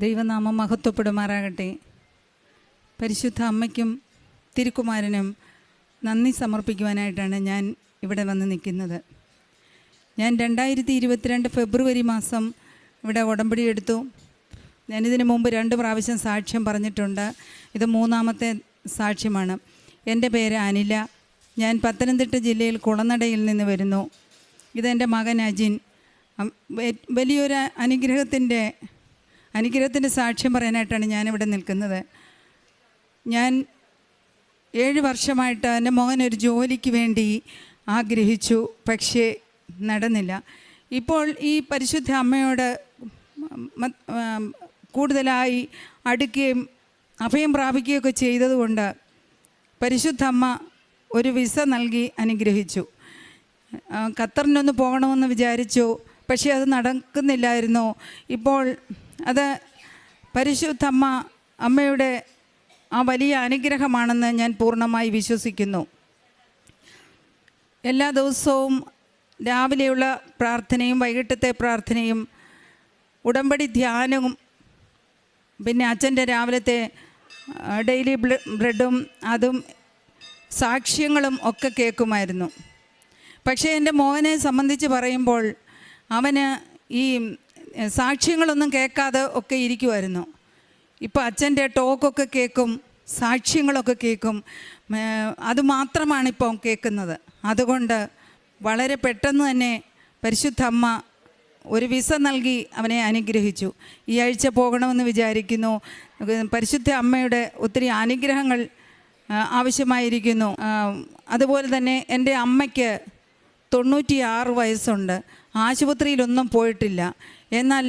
ദൈവനാമം മഹത്വപ്പെടുമാറാകട്ടെ. പരിശുദ്ധ അമ്മയ്ക്കും തിരുക്കുമാരനും നന്ദി സമർപ്പിക്കുവാനായിട്ടാണ് ഞാൻ ഇവിടെ വന്ന് നിൽക്കുന്നത്. ഞാൻ രണ്ടായിരത്തി ഇരുപത്തിരണ്ട് ഫെബ്രുവരി മാസം ഇവിടെ ഉടമ്പടി എടുത്തു. ഞാനിതിനു മുമ്പ് രണ്ട് പ്രാവശ്യം സാക്ഷ്യം പറഞ്ഞിട്ടുണ്ട്. ഇത് മൂന്നാമത്തെ സാക്ഷ്യമാണ്. എന്റെ പേര് അനില. ഞാൻ പത്തനംതിട്ട ജില്ലയിൽ കുളനടയിൽ നിന്ന് വരുന്നു. ഇതെന്റെ മകൻ അജിൻ. വലിയൊരു അനുഗ്രഹത്തിന്റെ അനുഗ്രഹത്തിന്റെ സാക്ഷ്യം പറയാനായിട്ടാണ് ഞാനിവിടെ നിൽക്കുന്നത്. ഞാൻ ഏഴ് വർഷമായിട്ട് എന്റെ മോനൊരു ഒരു ജോലിക്ക് വേണ്ടി ആഗ്രഹിച്ചു പക്ഷേ നടന്നില്ല. ഇപ്പോൾ ഈ പരിശുദ്ധ അമ്മയോട് കൂടുതലായി അടുക്കുകയും അഭയം പ്രാപിക്കുകയൊക്കെ ചെയ്തതുകൊണ്ട് പരിശുദ്ധ അമ്മ ഒരു വിസ നൽകി അനുഗ്രഹിച്ചു. ഖത്തറിനൊന്ന് പോകണമെന്ന് വിചാരിച്ചു പക്ഷേ അത് നടക്കുന്നില്ലായിരുന്നു. ഇപ്പോൾ അത് പരിശുദ്ധ അമ്മ അമ്മയുടെ ആ വലിയ അനുഗ്രഹമാണെന്ന് ഞാൻ പൂർണമായി വിശ്വസിക്കുന്നു. എല്ലാ ദിവസവും രാവിലെയുള്ള പ്രാർത്ഥനയും വൈകിട്ടത്തെ പ്രാർത്ഥനയും ഉടമ്പടി ധ്യാനവും പിന്നെ അച്ഛന്റെ രാവിലത്തെ ഡെയിലി ബ്രെഡും അതും സാക്ഷ്യങ്ങളും ഒക്കെ കേൾക്കുമായിരുന്നു. പക്ഷേ എന്റെ മോനെ സംബന്ധിച്ച് പറയുമ്പോൾ അവന് ഈ സാക്ഷ്യങ്ങളൊന്നും കേൾക്കാതെ ഒക്കെ ഇരിക്കുമായിരുന്നു ഇപ്പോൾ അച്ഛന്റെ ടോക്കൊക്കെ കേൾക്കും സാക്ഷ്യങ്ങളൊക്കെ കേൾക്കും. അതുമാത്രമാണ് അത് മാത്രമാണ് ഇപ്പം കേൾക്കുന്നത്. അതുകൊണ്ട് വളരെ പെട്ടെന്ന് തന്നെ പരിശുദ്ധ അമ്മ ഒരു വിസ നൽകി അവനെ അനുഗ്രഹിച്ചു. ഈ ആഴ്ച പോകണമെന്ന് വിചാരിക്കുന്നു. പരിശുദ്ധ അമ്മയുടെ ഒത്തിരി അനുഗ്രഹങ്ങൾ ആവശ്യമായിരിക്കുന്നു. അതുപോലെ തന്നെ എന്റെ അമ്മയ്ക്ക് തൊണ്ണൂറ്റിയാറ് വയസ്സുണ്ട്. ആശുപത്രിയിലൊന്നും പോയിട്ടില്ല. എന്നാൽ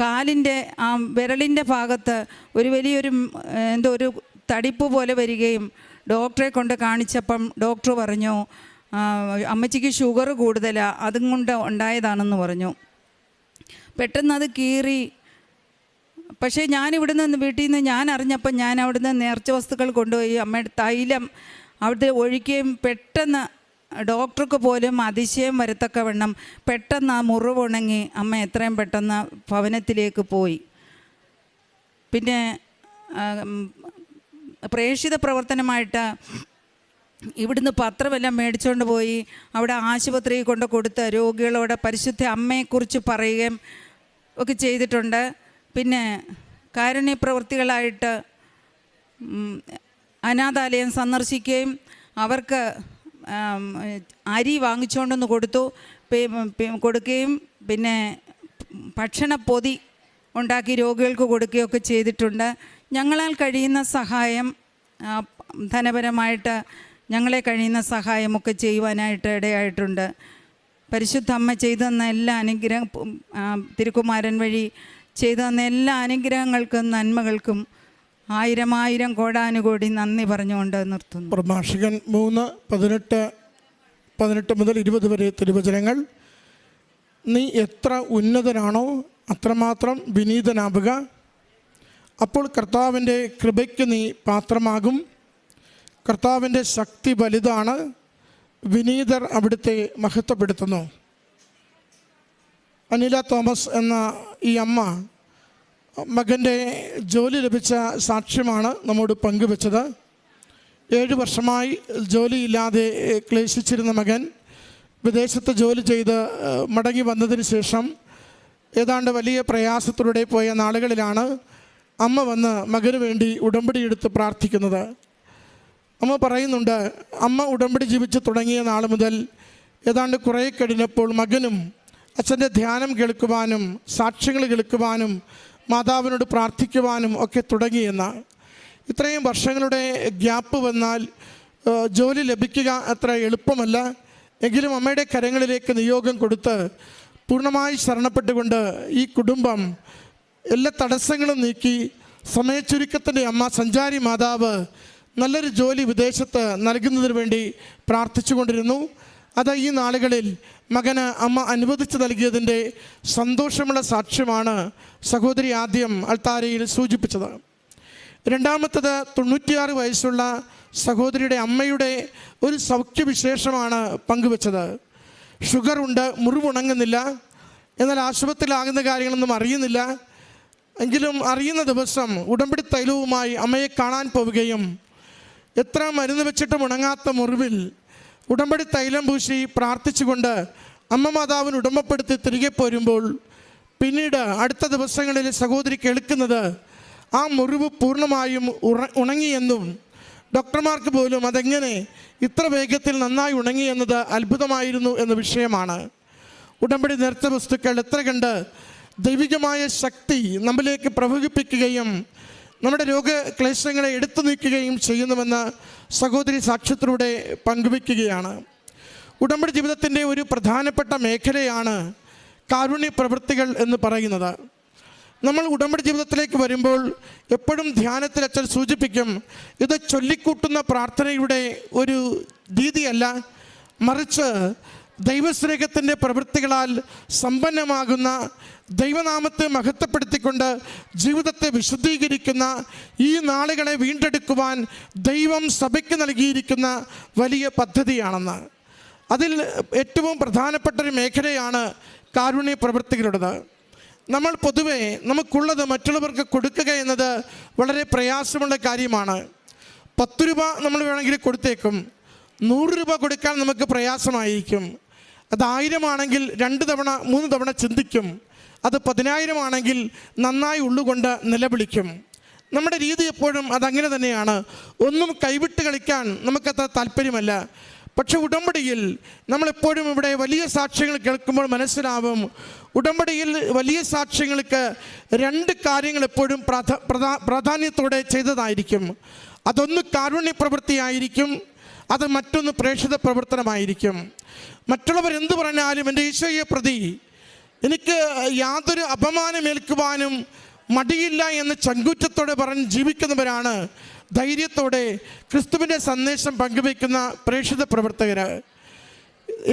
കാലിന്റെ ആ വിരലിന്റെ ഭാഗത്ത് ഒരു വലിയൊരു എന്തോ ഒരു തടിപ്പ് പോലെ വരികയും ഡോക്ടറെ കൊണ്ട് കാണിച്ചപ്പം ഡോക്ടർ പറഞ്ഞു അമ്മച്ചിക്ക് ഷുഗർ കൂടുതലാണ് അതും കൊണ്ട് ഉണ്ടായതാണെന്ന് പറഞ്ഞു. പെട്ടെന്ന് അത് കീറി. പക്ഷേ ഞാൻ ഇവിടുന്ന് വീട്ടിൽ നിന്ന് ഞാൻ അറിഞ്ഞപ്പോൾ ഞാൻ അവിടുന്ന് നേർച്ച വസ്തുക്കൾ കൊണ്ടുപോയി അമ്മയുടെ തൈലം അവിടുത്തെ ഒഴിക്കുകയും പെട്ടെന്ന് ഡോക്ടർക്ക് പോലും അതിശയം വരത്തക്കവണ്ണം പെട്ടെന്ന് ആ മുറിവ് ഉണങ്ങി അമ്മ എത്രയും പെട്ടെന്ന് ഭവനത്തിലേക്ക് പോയി. പിന്നെ പ്രേക്ഷിത പ്രവർത്തനമായിട്ട് ഇവിടുന്ന് പത്രമെല്ലാം മേടിച്ചുകൊണ്ട് പോയി. അവിടെ ആശുപത്രിയിൽ കൊണ്ട് കൊടുത്ത് രോഗികളോട് പരിശുദ്ധ അമ്മയെക്കുറിച്ച് പറയുകയും ഒക്കെ ചെയ്തിട്ടുണ്ട്. പിന്നെ കാരുണ്യ പ്രവൃത്തികളായിട്ട് അനാഥാലയം സന്ദർശിക്കുകയും അവർക്ക് അരി വാങ്ങിച്ചുകൊണ്ടൊന്ന് കൊടുത്തു. കൊടുക്കുകയും പിന്നെ ഭക്ഷണപ്പൊതി ഉണ്ടാക്കി രോഗികൾക്ക് കൊടുക്കുകയൊക്കെ ചെയ്തിട്ടുണ്ട്. ഞങ്ങളാൽ കഴിയുന്ന സഹായം ധനപരമായിട്ട് ഞങ്ങളെ കഴിയുന്ന സഹായമൊക്കെ ചെയ്യുവാനായിട്ട് ഇടയായിട്ടുണ്ട്. പരിശുദ്ധ അമ്മ ചെയ്തു തന്ന എല്ലാ അനുഗ്രഹം തിരുക്കുമാരൻ വഴി ചെയ്തു തന്ന എല്ലാ അനുഗ്രഹങ്ങൾക്കും നന്മകൾക്കും ആയിരം ആയിരം കോടാനുകോടി നന്ദി പറഞ്ഞുകൊണ്ട് നിർത്തുന്നു. പ്രഭാഷകൻ മൂന്ന് പതിനെട്ട് പതിനെട്ട് മുതൽ ഇരുപത് വരെ തിരുവചനങ്ങൾ. നീ എത്ര ഉന്നതനാണോ അത്രമാത്രം വിനീതനാവുക. അപ്പോൾ കർത്താവിന്റെ കൃപയ്ക്ക് നീ പാത്രമാകും. കർത്താവിന്റെ ശക്തി വലുതാണ്. വിനീതർ അവിടുത്തെ മഹത്വപ്പെടുത്തുന്നു. അനില തോമസ് എന്ന ഈ അമ്മ മകന്റെ ജോലി ലഭിച്ച സാക്ഷ്യമാണ് നമ്മോട് പങ്കുവെച്ചത്. ഏഴ് വർഷമായി ജോലിയില്ലാതെ ക്ലേശിച്ചിരുന്ന മകൻ വിദേശത്ത് ജോലി ചെയ്ത് മടങ്ങി വന്നതിന് ശേഷം ഏതാണ്ട് വലിയ പ്രയാസത്തിലൂടെ പോയ നാളുകളിലാണ് അമ്മ വന്ന് മകന് വേണ്ടി ഉടമ്പടി എടുത്ത് പ്രാർത്ഥിക്കുന്നത്. അമ്മ പറയുന്നുണ്ട് അമ്മ ഉടമ്പടി ജീവിച്ച് തുടങ്ങിയ നാൾ മുതൽ ഏതാണ്ട് കുറേ കഴിഞ്ഞപ്പോൾ മകനും അച്ഛന്റെ ധ്യാനം കേൾക്കുവാനും സാക്ഷ്യങ്ങൾ കേൾക്കുവാനും മാതാവിനോട് പ്രാർത്ഥിക്കുവാനും ഒക്കെ തുടങ്ങിയെന്ന് ഇത്രയും വർഷങ്ങളുടെ ഗ്യാപ്പ് വന്നാൽ ജോലി ലഭിക്കുക അത്ര എളുപ്പമല്ല. എങ്കിലും അമ്മയുടെ കരങ്ങളിലേക്ക് നിയോഗം കൊടുത്ത് പൂർണമായി ശരണപ്പെട്ടുകൊണ്ട് ഈ കുടുംബം എല്ലാ തടസ്സങ്ങളും നീക്കി സമയച്ചുരുക്കത്തിന്റെ അമ്മ സഞ്ചാരി മാതാവ് നല്ലൊരു ജോലി വിദേശത്ത് നൽകുന്നതിന് വേണ്ടി പ്രാർത്ഥിച്ചുകൊണ്ടിരുന്നു. അത് ഈ നാളുകളിൽ മകന് അമ്മ അനുവദിച്ചു നൽകിയതിന്റെ സന്തോഷമുള്ള സാക്ഷ്യമാണ് സഹോദരി ആദ്യം അൾത്താരയിൽ സൂചിപ്പിച്ചത്. രണ്ടാമത്തത് തൊണ്ണൂറ്റിയാറ് വയസ്സുള്ള സഹോദരിയുടെ അമ്മയുടെ ഒരു സൗഖ്യവിശേഷമാണ് പങ്കുവച്ചത്. ഷുഗർ ഉണ്ട് മുറിവുണങ്ങുന്നില്ല എന്നാൽ ആശുപത്രിയിലാകുന്ന കാര്യങ്ങളൊന്നും അറിയുന്നില്ല. എങ്കിലും അറിയുന്ന ദിവസം ഉടമ്പടി തൈലവുമായി അമ്മയെ കാണാൻ പോവുകയും എത്ര മരുന്ന് വെച്ചിട്ടും ഉണങ്ങാത്ത മുറിവിൽ ഉടമ്പടി തൈലം പൂശി പ്രാർത്ഥിച്ചുകൊണ്ട് അമ്മ മാതാവിന് ഉടമപ്പെടുത്തി തിരികെ പോരുമ്പോൾ പിന്നീട് അടുത്ത ദിവസങ്ങളിൽ സഹോദരി കേൾക്കുന്നത് ആ മുറിവ് പൂർണമായും ഉണങ്ങിയെന്നും ഡോക്ടർമാർക്ക് പോലും അതെങ്ങനെ ഇത്ര വേഗത്തിൽ നന്നായി ഉണങ്ങി എന്നത് അത്ഭുതമായിരുന്നു എന്ന വിഷയമാണ്. ഉടമ്പടി നേർച്ച വസ്തുക്കൾ എത്ര കണ്ട് ദൈവികമായ ശക്തി നമ്മിലേക്ക് പ്രവഹിപ്പിക്കുകയും നമ്മുടെ രോഗക്ലേശങ്ങളെ എടുത്തു നീക്കുകയും ചെയ്യുന്നുവെന്ന് സഹോദരി സാക്ഷ്യത്തിലൂടെ പങ്കുവയ്ക്കുകയാണ്. ഉടമ്പടി ജീവിതത്തിന്റെ ഒരു പ്രധാനപ്പെട്ട മേഖലയാണ് കാരുണ്യ പ്രവൃത്തികൾ എന്ന് പറയുന്നത്. നമ്മൾ ഉടമ്പടി ജീവിതത്തിലേക്ക് വരുമ്പോൾ എപ്പോഴും ധ്യാനത്തിൽ അച്ഛൻ സൂചിപ്പിക്കും ഇത് ചൊല്ലിക്കൂട്ടുന്ന പ്രാർത്ഥനയുടെ ഒരു രീതിയല്ല മറിച്ച് ദൈവസ്നേഹത്തിന്റെ പ്രവൃത്തികളാൽ സമ്പന്നമാകുന്ന ദൈവനാമത്തെ മഹത്വപ്പെടുത്തിക്കൊണ്ട് ജീവിതത്തെ വിശുദ്ധീകരിക്കുന്ന ഈ നാളുകളെ വീണ്ടെടുക്കുവാൻ ദൈവം സഭയ്ക്ക് നൽകിയിരിക്കുന്ന വലിയ പദ്ധതിയാണെന്ന്. അതിൽ ഏറ്റവും പ്രധാനപ്പെട്ട ഒരു മേഖലയാണ് കാരുണ്യ പ്രവൃത്തികളുടേത്. നമ്മൾ പൊതുവെ നമുക്കുള്ളത് മറ്റുള്ളവർക്ക് കൊടുക്കുക എന്നത് വളരെ പ്രയാസമുള്ള കാര്യമാണ്. പത്ത് രൂപ നമ്മൾ വേണമെങ്കിൽ കൊടുത്തേക്കും. നൂറ് രൂപ കൊടുക്കാൻ നമുക്ക് പ്രയാസമായിരിക്കും. അത് ആയിരമാണെങ്കിൽ രണ്ട് തവണ മൂന്ന് തവണ ചിന്തിക്കും. അത് പതിനായിരം ആണെങ്കിൽ നന്നായി ഉള്ളുകൊണ്ട് നിലവിളിക്കും. നമ്മുടെ രീതി എപ്പോഴും അതങ്ങനെ തന്നെയാണ്. ഒന്നും കൈവിട്ട് കളിക്കാൻ നമുക്കത്ര താല്പര്യമല്ല. പക്ഷെ ഉടമ്പടിയിൽ നമ്മളെപ്പോഴും ഇവിടെ വലിയ സാക്ഷ്യങ്ങൾ കേൾക്കുമ്പോൾ മനസ്സിലാവും. ഉടമ്പടിയിൽ വലിയ സാക്ഷ്യങ്ങൾക്ക് രണ്ട് കാര്യങ്ങൾ എപ്പോഴും പ്രാധ പ്രധാ പ്രാധാന്യത്തോടെ ചെയ്തതായിരിക്കും. അതൊന്ന് കാരുണ്യ പ്രവൃത്തിയായിരിക്കും അത് മറ്റൊന്ന് പ്രേക്ഷിത പ്രവർത്തനമായിരിക്കും. മറ്റുള്ളവർ എന്തു പറഞ്ഞാലും എന്റെ ഈശോയെ പ്രതി എനിക്ക് യാതൊരു അപമാനമേൽക്കുവാനും മടിയില്ല എന്ന് ചങ്കൂറ്റത്തോടെ പറഞ്ഞ് ജീവിക്കുന്നവരാണ്. ധൈര്യത്തോടെ ക്രിസ്തുവിന്റെ സന്ദേശം പങ്കുവയ്ക്കുന്ന പ്രേക്ഷിത പ്രവർത്തകർ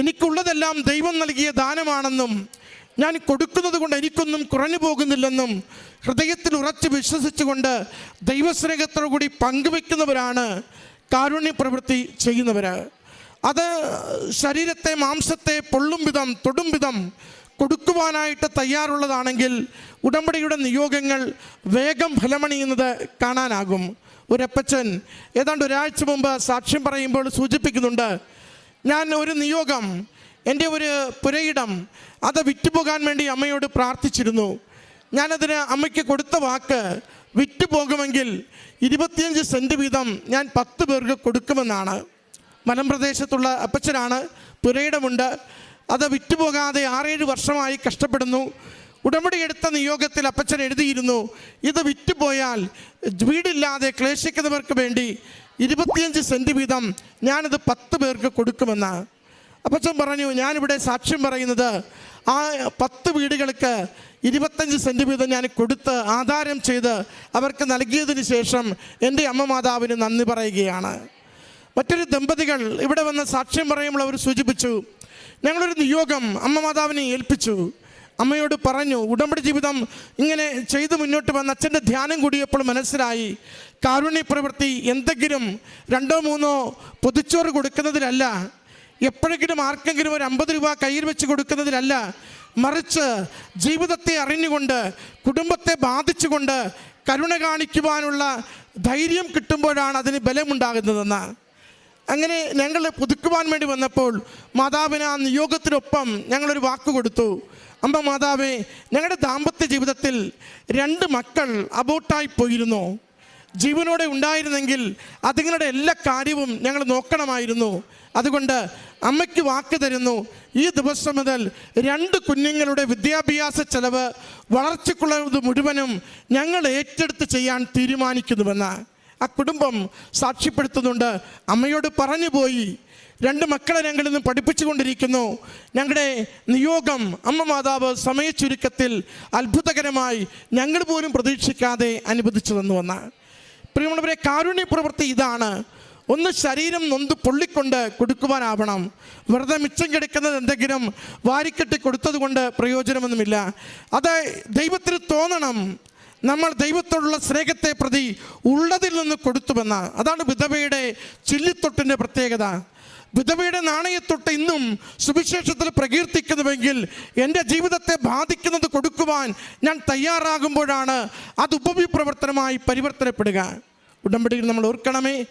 എനിക്കുള്ളതെല്ലാം ദൈവം നൽകിയ ദാനമാണെന്നും ഞാൻ കൊടുക്കുന്നത് കൊണ്ട് എനിക്കൊന്നും കുറഞ്ഞു പോകുന്നില്ലെന്നും ഹൃദയത്തിൽ ഉറച്ച് വിശ്വസിച്ചുകൊണ്ട് ദൈവസ്നേഹത്തോടുകൂടി പങ്കുവെക്കുന്നവരാണ് കാരുണ്യ പ്രവൃത്തി ചെയ്യുന്നവർ അത് ശരീരത്തെ മാംസത്തെ പൊള്ളും വിധം തൊടും വിധം കൊടുക്കുവാനായിട്ട് തയ്യാറുള്ളതാണെങ്കിൽ ഉടമ്പടിയുടെ നിയോഗങ്ങൾ വേഗം ഫലമണിയുന്നത് കാണാനാകും. ഒരപ്പച്ചൻ ഏതാണ്ട് ഒരാഴ്ച മുമ്പ് സാക്ഷ്യം പറയുമ്പോൾ സൂചിപ്പിക്കുന്നുണ്ട് ഞാൻ ഒരു നിയോഗം എന്റെ ഒരു പുരയിടം അത് വിറ്റുപോകാൻ വേണ്ടി അമ്മയോട് പ്രാർത്ഥിച്ചിരുന്നു. ഞാനതിന് അമ്മയ്ക്ക് കൊടുത്ത വാക്ക് വിറ്റുപോകുമെങ്കിൽ ഇരുപത്തിയഞ്ച് സെന്റ് വീതം ഞാൻ പത്ത് പേർക്ക് കൊടുക്കുമെന്നാണ്. മലമ്പ്രദേശത്തുള്ള അപ്പച്ചനാണ് പുരയിടമുണ്ട്. അത് വിറ്റുപോകാതെ ആറേഴ് വർഷമായി കഷ്ടപ്പെടുന്നു. ഉടമ്പടിയെടുത്ത നിയോഗത്തിൽ അപ്പച്ചൻ എഴുതിയിരുന്നു ഇത് വിറ്റുപോയാൽ വീടില്ലാതെ ക്ലേശിക്കുന്നവർക്ക് വേണ്ടി ഇരുപത്തിയഞ്ച് സെന്റ് വീതം ഞാനിത് പത്ത് പേർക്ക് കൊടുക്കുമെന്ന്. അപ്പച്ചൻ പറഞ്ഞു ഞാനിവിടെ സാക്ഷ്യം പറയുന്നത് ആ പത്ത് വീടുകൾക്ക് ഇരുപത്തഞ്ച് സെന്റ് വീതം ഞാൻ കൊടുത്ത് ആധാരം ചെയ്ത് അവർക്ക് നൽകിയതിന് ശേഷം എന്റെ അമ്മ മാതാവിന് നന്ദി പറയുകയാണ്. മറ്റൊരു ദമ്പതികൾ ഇവിടെ വന്ന് സാക്ഷ്യം പറയുമ്പോൾ അവർ സൂചിപ്പിച്ചു ഞങ്ങളൊരു നിയോഗം അമ്മ മാതാവിനെ ഏൽപ്പിച്ചു. അമ്മയോട് പറഞ്ഞു ഉടമ്പടി ജീവിതം ഇങ്ങനെ ചെയ്തു മുന്നോട്ട് വന്ന അച്ഛന്റെ ധ്യാനം കൂടിയപ്പോൾ മനസ്സിലായി. കാരുണ്യ പ്രവൃത്തി എന്തെങ്കിലും രണ്ടോ മൂന്നോ പൊതിച്ചോറ് കൊടുക്കുന്നതിലല്ല. എപ്പോഴെങ്കിലും ആർക്കെങ്കിലും ഒരു അമ്പത് രൂപ കയ്യിൽ വെച്ച് കൊടുക്കുന്നതിലല്ല മറിച്ച് ജീവിതത്തെ അറിഞ്ഞുകൊണ്ട് കുടുംബത്തെ ബാധിച്ചുകൊണ്ട് കരുണ കാണിക്കുവാനുള്ള ധൈര്യം കിട്ടുമ്പോഴാണ് അതിന് ബലമുണ്ടാകുന്നതെന്ന്. അങ്ങനെ ഞങ്ങൾ പുതുക്കുവാൻ വേണ്ടി വന്നപ്പോൾ മാതാവിന് ആ നിയോഗത്തിനൊപ്പം ഞങ്ങളൊരു വാക്ക് കൊടുത്തു. അമ്മ മാതാവേ ഞങ്ങളുടെ ദാമ്പത്യ ജീവിതത്തിൽ രണ്ട് മക്കൾ അബോട്ടായി പോയിരുന്നു. ജീവനോടെ ഉണ്ടായിരുന്നെങ്കിൽ അതുങ്ങളുടെ എല്ലാ കാര്യവും ഞങ്ങൾ നോക്കണമായിരുന്നു. അതുകൊണ്ട് അമ്മയ്ക്ക് വാക്ക് തരുന്നു. ഈ ദിവസം മുതൽ രണ്ട് കുഞ്ഞുങ്ങളുടെ വിദ്യാഭ്യാസ ചെലവ് വളർച്ചയ്ക്കുള്ളത് മുഴുവനും ഞങ്ങൾ ഏറ്റെടുത്ത് ചെയ്യാൻ തീരുമാനിക്കുന്നുവെന്ന് ആ കുടുംബം സാക്ഷ്യപ്പെടുത്തുന്നുണ്ട്. അമ്മയോട് പറഞ്ഞു പോയി രണ്ട് മക്കളെ ഞങ്ങളിൽ നിന്ന് പഠിപ്പിച്ചുകൊണ്ടിരിക്കുന്നു. ഞങ്ങളുടെ നിയോഗം അമ്മ മാതാവ് സമയ ചുരുക്കത്തിൽ അത്ഭുതകരമായി ഞങ്ങൾ പോലും പ്രതീക്ഷിക്കാതെ അനുവദിച്ചു തന്നുവെന്ന് പ്രിയമുള്ളവരെ കാരുണ്യ പ്രവൃത്തി ഇതാണ്. ഒന്ന് ശരീരം നൊന്ത് പൊള്ളിക്കൊണ്ട് കൊടുക്കുവാനാവണം. വെറുതെ മിച്ചം കിടക്കുന്നത് എന്തെങ്കിലും വാരിക്കെട്ടി കൊടുത്തത് കൊണ്ട് പ്രയോജനമൊന്നുമില്ല. അത് ദൈവത്തിന് തോന്നണം. നമ്മൾ ദൈവത്തോടുള്ള സ്നേഹത്തെ പ്രതി ഉള്ളതിൽ നിന്ന് കൊടുത്തുവെന്ന അതാണ് വിധവയുടെ ചില്ലിത്തൊട്ടിന്റെ പ്രത്യേകത. വിധവയുടെ നാണയത്തൊട്ട് ഇന്നും സുവിശേഷത്തിൽ പ്രകീർത്തിക്കുന്നുവെങ്കിൽ എന്റെ ജീവിതത്തെ ബാധിക്കുന്നത് കൊടുക്കുവാൻ ഞാൻ തയ്യാറാകുമ്പോഴാണ് അത് ഉപവിപ്രവർത്തനമായി പരിവർത്തനപ്പെടുക. ഉടമ്പടിയിൽ നമ്മൾ ഓർക്കണമേ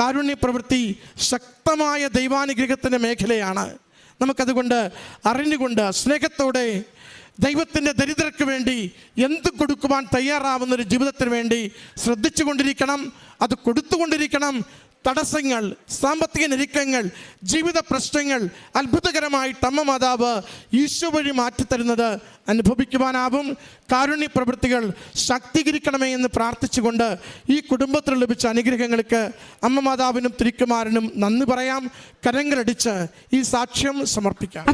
കാരുണ്യ പ്രവൃത്തി ശക്തമായ ദൈവാനുഗ്രഹത്തിന്റെ മേഖലയാണ്. നമുക്കതുകൊണ്ട് അറിഞ്ഞുകൊണ്ട് സ്നേഹത്തോടെ ദൈവത്തിന്റെ ദരിദ്രർക്ക് വേണ്ടി എന്ത് കൊടുക്കുവാൻ തയ്യാറാവുന്ന ഒരു ജീവിതത്തിന് വേണ്ടി ശ്രദ്ധിച്ചു കൊണ്ടിരിക്കണം അത് കൊടുത്തുകൊണ്ടിരിക്കണം തടസ്സങ്ങൾ സാമ്പത്തിക ഞെരുക്കങ്ങൾ ജീവിത പ്രശ്നങ്ങൾ അത്ഭുതകരമായിട്ട് അമ്മ മാതാവ് ഈശോ വഴി മാറ്റിത്തരുന്നത് അനുഭവിക്കുവാനാവും. കാരുണ്യ പ്രവൃത്തികൾ ശാക്തീകരിക്കണമേ എന്ന് പ്രാർത്ഥിച്ചുകൊണ്ട് ഈ കുടുംബത്തിൽ ലഭിച്ച അനുഗ്രഹങ്ങൾക്ക് അമ്മ മാതാവിനും തിരിക്കുമാരനും നന്ദി പറയാം. കരങ്ങളടിച്ച് ഈ സാക്ഷ്യം സമർപ്പിക്കാം.